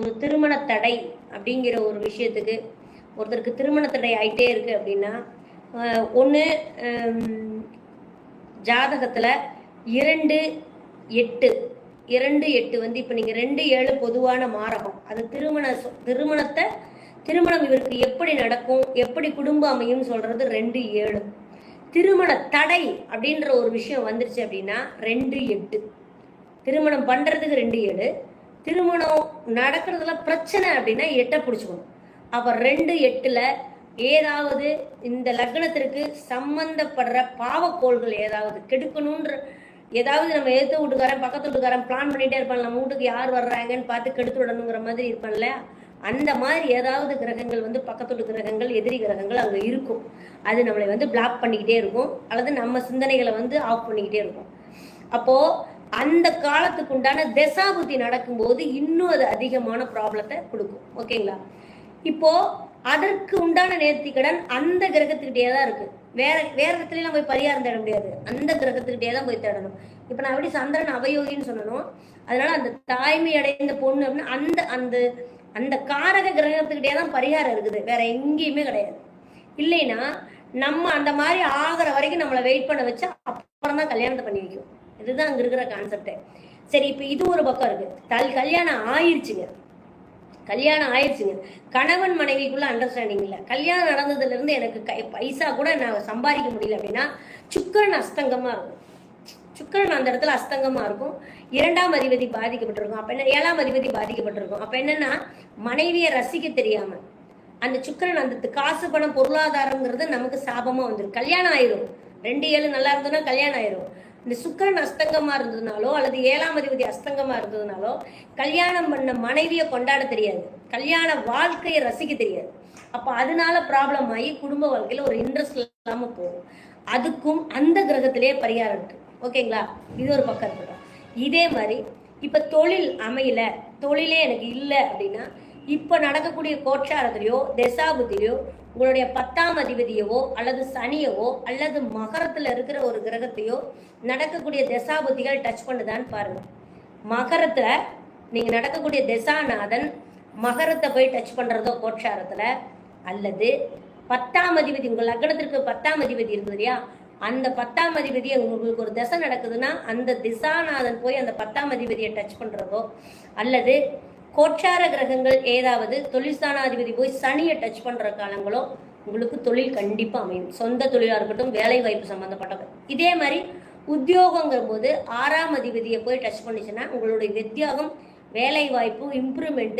ஒரு திருமண தடை அப்படிங்கிற ஒரு விஷயத்துக்கு ஒருத்தருக்கு திருமண தடை ஆயிட்டே இருக்கு அப்படின்னா ஒன்று ஜாதகத்தில் இரண்டு எட்டு இரண்டு எட்டு வந்து இப்போ நீங்கள் ரெண்டு ஏழு பொதுவான மாரகம். அது திருமண திருமணத்தை திருமணம் இவருக்கு எப்படி நடக்கும் எப்படி குடும்ப அமையும் சொல்றது ரெண்டு ஏழு. திருமண தடை அப்படின்ற ஒரு விஷயம் வந்துருச்சு அப்படின்னா ரெண்டு எட்டு. திருமணம் பண்ணுறதுக்கு ரெண்டு ஏழு. திருமணம் நடக்கிறதுல பிரச்சனை அப்படின்னா எட்டை பிடிச்சிக்கணும். அப்போ ரெண்டு எட்டில் ஏதாவது இந்த லக்னத்திற்கு சம்பந்தப்படுற பாவக்கோள்கள் ஏதாவது கெடுக்கணுன்ற ஏதாவது நம்ம எடுத்து வீட்டுக்காரன் பக்கத்து வீட்டுக்காரன் பிளான் பண்ணிட்டே இருப்பான் நம்ம வீட்டுக்கு யார் வர்றாங்கன்னு பார்த்து கெடுத்து விடணுங்கிற மாதிரி இருப்பான்ல அந்த மாதிரி ஏதாவது கிரகங்கள் வந்து பக்கத்து கிரகங்கள் எதிரி கிரகங்கள் அங்கே இருக்கும். அது நம்மளை வந்து பிளாக் பண்ணிக்கிட்டே இருக்கும். அல்லது நம்ம சிந்தனைகளை வந்து ஆஃப் பண்ணிக்கிட்டே இருக்கும். அப்போது அந்த காலத்துக்கு உண்டான தசாபுத்தி நடக்கும்போது இன்னும் அது அதிகமான ப்ராப்ளத்தை கொடுக்கும். ஓகேங்களா? இப்போ அதற்கு உண்டான நேர்த்திக்கடன் அந்த கிரகத்துக்கிட்டே தான் இருக்கு. வேற வேற இடத்துலலாம் போய் பரிகாரம் தேட முடியாது. அந்த கிரகத்துக்கிட்டே தான் போய் தேடணும். இப்போ நான் எப்படி சந்திரன் அவயோகின்னு சொல்லணும். அதனால அந்த தாய்மை அடைந்த பொண்ணு அப்படின்னு அந்த அந்த அந்த காரக கிரகத்துக்கிட்டே தான் பரிகாரம் இருக்குது. வேற எங்கேயுமே கிடையாது. இல்லைன்னா நம்ம அந்த மாதிரி ஆகிற வரைக்கும் நம்மளை வெயிட் பண்ண வச்சா அப்புறம் தான் கல்யாணத்தை பண்ணி வைக்கும் இதுதான் அங்க இருக்கிற கான்செப்டே சரி இப்போ இது ஒரு பக்கம் இருக்கு. தல் கல்யாணம் ஆயிடுச்சுங்க கல்யாணம் ஆயிடுச்சுங்க கணவன் மனைவிக்குள்ள அண்டர்ஸ்டாண்டிங் இல்லை. கல்யாணம் நடந்ததுல இருந்து எனக்கு கை பைசா கூட நான் சம்பாதிக்க முடியல அப்படின்னா சுக்கரன் அஸ்தங்கமா இருக்கும். சுக்கரன் அந்த இடத்துல அஸ்தங்கமா இருக்கும். இரண்டாம் அதிபதி பாதிக்கப்பட்டிருக்கும். அப்ப என்ன ஏழாம் அதிபதி பாதிக்கப்பட்டிருக்கும். அப்ப என்னன்னா மனைவியை ரசிக்க தெரியாம அந்த சுக்கரன் அந்த காசு பணம் பொருளாதாரங்கிறது நமக்கு சாபமா வந்துடும் கல்யாணம் ஆயிரும். ரெண்டு ஏழு நல்லா இருந்ததுன்னா கல்யாணம் ஆயிரும். இந்த சுக்கரன் அஸ்தங்கமா இருந்ததுனாலோ அல்லது ஏழாம் அதிபதி அஸ்தங்கமா இருந்ததுனாலோ கல்யாணம் பண்ண மனைவியை கொண்டாட தெரியாது. கல்யாண வாழ்க்கையை ரசிக்க தெரியாது. அப்ப அதனால ப்ராப்ளம் ஆகி குடும்ப வாழ்க்கையில ஒரு இன்ட்ரெஸ்ட் இல்லாம போகும். அதுக்கும் அந்த கிரகத்திலே பரிகாரம் இருக்கு. ஓகேங்களா இது ஒரு பக்கம் இருக்கட்டும். இதே மாதிரி இப்ப தொழில் அமையல. தொழிலே எனக்கு இல்லை அப்படின்னா இப்ப நடக்கக்கூடிய கோட்சாரத்திலையோ தசாபுத்திலையோ உங்களுடைய பத்தாம் அதிபதியவோ அல்லது சனியவோ அல்லது மகரத்துல இருக்கிற ஒரு கிரகத்தையோ நடக்கக்கூடிய தசாபுத்திகள் டச் பண்ணுதான்னு பாருங்க. மகரத்துல நீங்க நடக்கக்கூடிய தசாநாதன் மகரத்தை போய் டச் பண்றதோ கோட்சாரத்துல அல்லது பத்தாம் அதிபதி உங்க லக்னத்திற்கு பத்தாம் அதிபதி இருந்தது இல்லையா? அந்த பத்தாம் அதிபதி உங்களுக்கு ஒரு திசை நடக்குதுன்னா அந்த திசாநாதன் போய் அந்த பத்தாம் அதிபதியை டச் பண்றதோ அல்லது கோட்சார கிரகங்கள் ஏதாவது தொழில் ஸ்தானாதிபதி போய் சனியை டச் பண்ற காலங்களோ உங்களுக்கு தொழில் கண்டிப்பா அமையும். சொந்த தொழிலா இருக்கட்டும் வேலை வாய்ப்பு சம்பந்தப்பட்டது இதே மாதிரி உத்தியோகங்கிற போது ஆறாம் அதிபதியை போய் டச் பண்ணிச்சுன்னா உங்களுடைய வித்தியாகம் வேலை வாய்ப்பு இம்ப்ரூவ்மெண்ட்